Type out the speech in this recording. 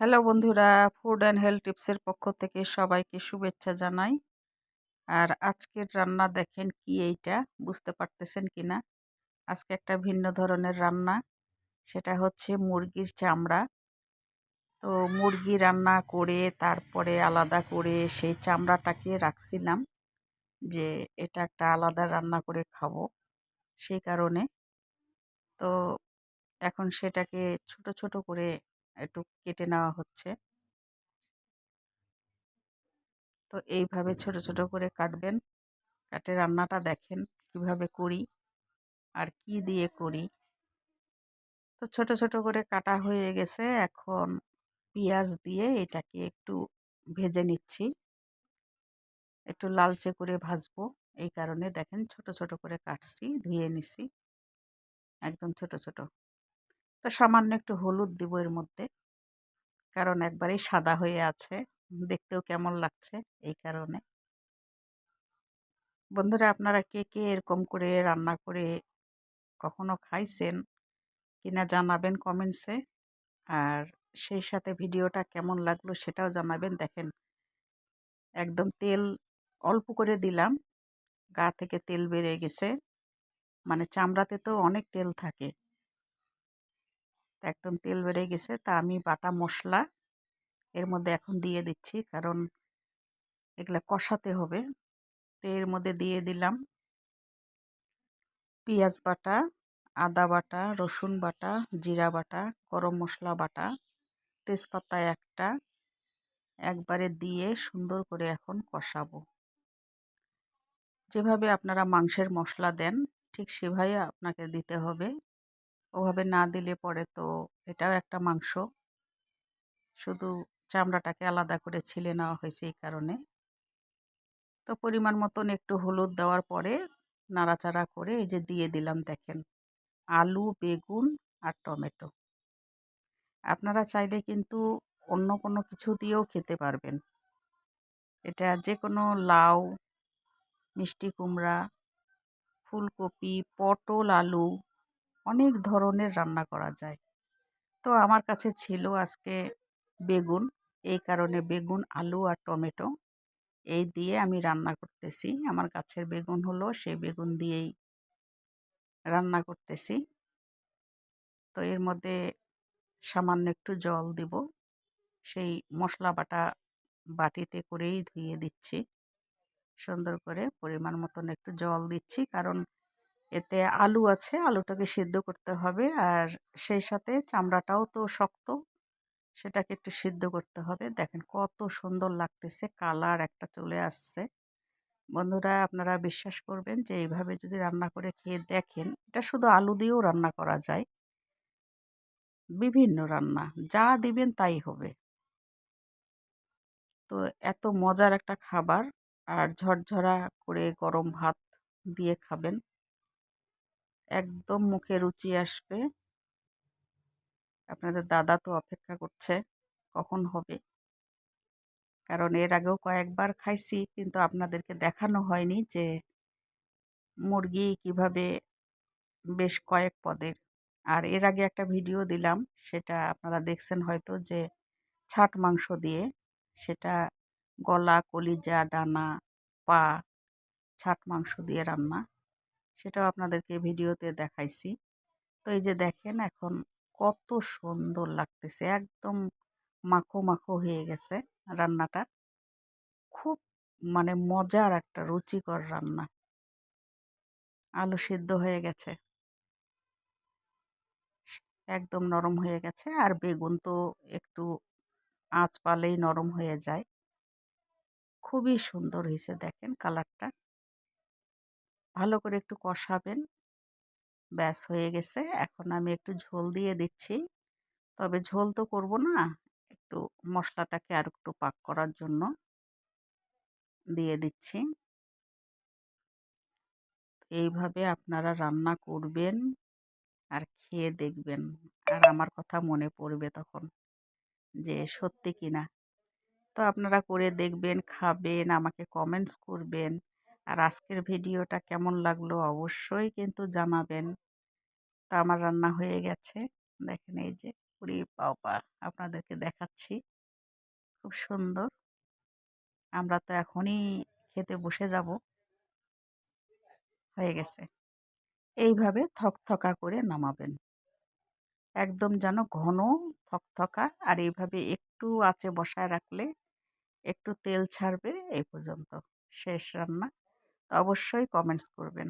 Hello বন্ধুরা food and health টিপসের পক্ষ থেকে সবাইকে শুভেচ্ছা জানাই। আর আজকের রান্না দেখেন কি এইটা, বুঝতে পারতেছেন কি না? আজকে একটা ভিন্ন ধরনের রান্না, সেটা হচ্ছে মুরগির চামড়া। তো মুরগি রান্না করে তারপরে আলাদা করে সেই চামড়াটাকে রাখছিলাম যে এটা একটা আলাদা রান্না করে খাব সেই কারণে। তো এখন সেটাকে ছোট ছোট করে একটু কেটে নেওয়া হচ্ছে। তো এইভাবে ছোট ছোট করে কাটবেন। কাটে রান্নাটা দেখেন কীভাবে করি আর কি দিয়ে করি। তো ছোট ছোট করে কাটা হয়ে গেছে। এখন পেঁয়াজ দিয়ে এটাকে একটু ভেজে নিচ্ছি। একটু লালচে করে ভাজবো। এই কারণে দেখেন ছোট ছোট করে কাটছি, ধুয়ে নিছি। একদম ছোট ছোট। তো সামান্য একটু হলুদ দিব এর মধ্যে। কারণ একবারেই সাদা হয়ে আছে। দেখতেও কেমন লাগছে এই কারণে। বন্ধুরা, আপনারা কে কে এরকম করে রান্না করে কখনো খাইছেন কিনা জানাবেন কমেন্টসে আর সেই সাথে ভিডিওটা কেমন লাগল সেটাও জানাবেন। দেখেন, একদম তেল অল্প করে দিলাম। গা থেকে তেল বেড়ে গেছে। মানে চামড়াতে তো অনেক তেল থাকে। একদম তেল বেড়ে গেছে। তা আমি বাটা মশলা এর মধ্যে এখন দিয়ে দিচ্ছি, কারণ এগুলা কষাতে হবে। তো এর মধ্যে দিয়ে দিলাম পেঁয়াজ বাটা, আদা বাটা, রসুন বাটা, জিরা বাটা, গরম মশলা বাটা, তেজপাতা একটা। একবারে দিয়ে সুন্দর করে এখন কষাবো। যেভাবে আপনারা মাংসের মশলা দেন, ঠিক সেভাবে আপনাকে দিতে হবে। ওভাবে না দিলে পরে তো এটাও একটা মাংস। শুধু চামড়াটাকে আলাদা করে ছিলে নেওয়া হয়েছে এই কারণে। তো পরিমাণ মতন একটু হলুদ দেওয়ার পরে নাড়াচাড়া করে এই যে দিয়ে দিলাম দেখেন, আলু, বেগুন আর টমেটো। আপনারা চাইলে কিন্তু অন্য কোনো কিছু দিয়েও খেতে পারবেন। এটা যে কোনো লাউ, মিষ্টি কুমড়া, ফুলকপি, পটল আলু অনেক ধরনের রান্না করা যায়। তো আমার কাছে ছিল আজকে বেগুন, এই কারণে বেগুন, আলু আর টমেটো। এই দিয়ে আমি রান্না করতেছি। আমার গাছের বেগুন হলো, সেই বেগুন দিয়েই রান্না করতেছি। তো এর মধ্যে সামান্য একটু জল দিব। সেই মশলা বাটা বাটিতে করেই ধুয়ে দিচ্ছি। সুন্দর করে পরিমাণ মতন একটু জল দিচ্ছি। কারণ এতে আলু আছে, আলুটাকে সিদ্ধ করতে হবে। আর সেই সাথে চামড়াটাও তো শক্ত, সেটাকে একটু সিদ্ধ করতে হবে। দেখেন কত সুন্দর লাগতেছে, কালার একটা চলে আসছে। বন্ধুরা, আপনারা বিশ্বাস করবেন যে, এইভাবে যদি রান্না করে খেয়ে দেখেন, এটা শুধু আলু দিয়েও রান্না করা যায়। বিভিন্ন রান্না, যা দিবেন তাই হবে। তো এত মজার একটা খাবার, আর ঝরঝরা করে গরম ভাত দিয়ে খাবেন। একদম মুখে রুচি আসবে। আপনাদের দাদা তো অপেক্ষা করছে, কখন হবে? কারণ এর আগেও কয়েকবার খাইছি, কিন্তু আপনাদেরকে দেখানো হয়নি যে মুরগি কীভাবে বেশ কয়েক পদের। আর এর আগে একটা ভিডিও দিলাম, সেটা আপনারা দেখছেন হয়তো যে ছাট মাংস দিয়ে, সেটা গলা, কলিজা, ডানা, পা, ছাট মাংস দিয়ে রান্না। সেটাও আপনাদেরকে ভিডিওতে দেখাইছি। তো এই যে দেখেন এখন কত সুন্দর লাগতেছে, একদম মাখো মাখো হয়ে গেছে রান্নাটা। খুব মানে মজার একটা রুচিকর রান্না। আলু সিদ্ধ হয়ে গেছে। একদম নরম হয়ে গেছে আর বেগুন তো একটু আঁচ পালেই নরম হয়ে যায়। খুবই সুন্দর হয়েছে দেখেন কালারটা। ভালো করে একটু কষাবেন। ব্যাস হয়ে গেছে। এখন আমি একটু ঝোল দিয়ে দিচ্ছি। তবে ঝোল তো করব না, একটু মশলাটাকে আর একটু পাক করার জন্য দিয়ে দিচ্ছি। এইভাবে আপনারা রান্না করবেন আর খেয়ে দেখবেন। আর আমার কথা মনে পড়বে তখন যে সত্যি কিনা। তো আপনারা করে দেখবেন, খাবেন, আমাকে কমেন্টস করবেন। আর আজকের ভিডিওটা কেমন লাগল অবশ্যই কিন্তু জানাবেন। তা আমার রান্না হয়ে গেছে। দেখেন এই যে উরি বাবা আপনাদেরকে দেখাচ্ছি। খুব সুন্দর। আমরা তো এখনই খেতে বসে যাব। হয়ে গেছে। এইভাবে থকথকা করে নামাবেন। একদম যেন ঘন থকথকা আর এইভাবে একটু আঁচে বসায় রাখলে একটু তেল ছাড়বে এই পর্যন্ত। শেষ রান্না। অবশ্যই কমেন্টস করবেন।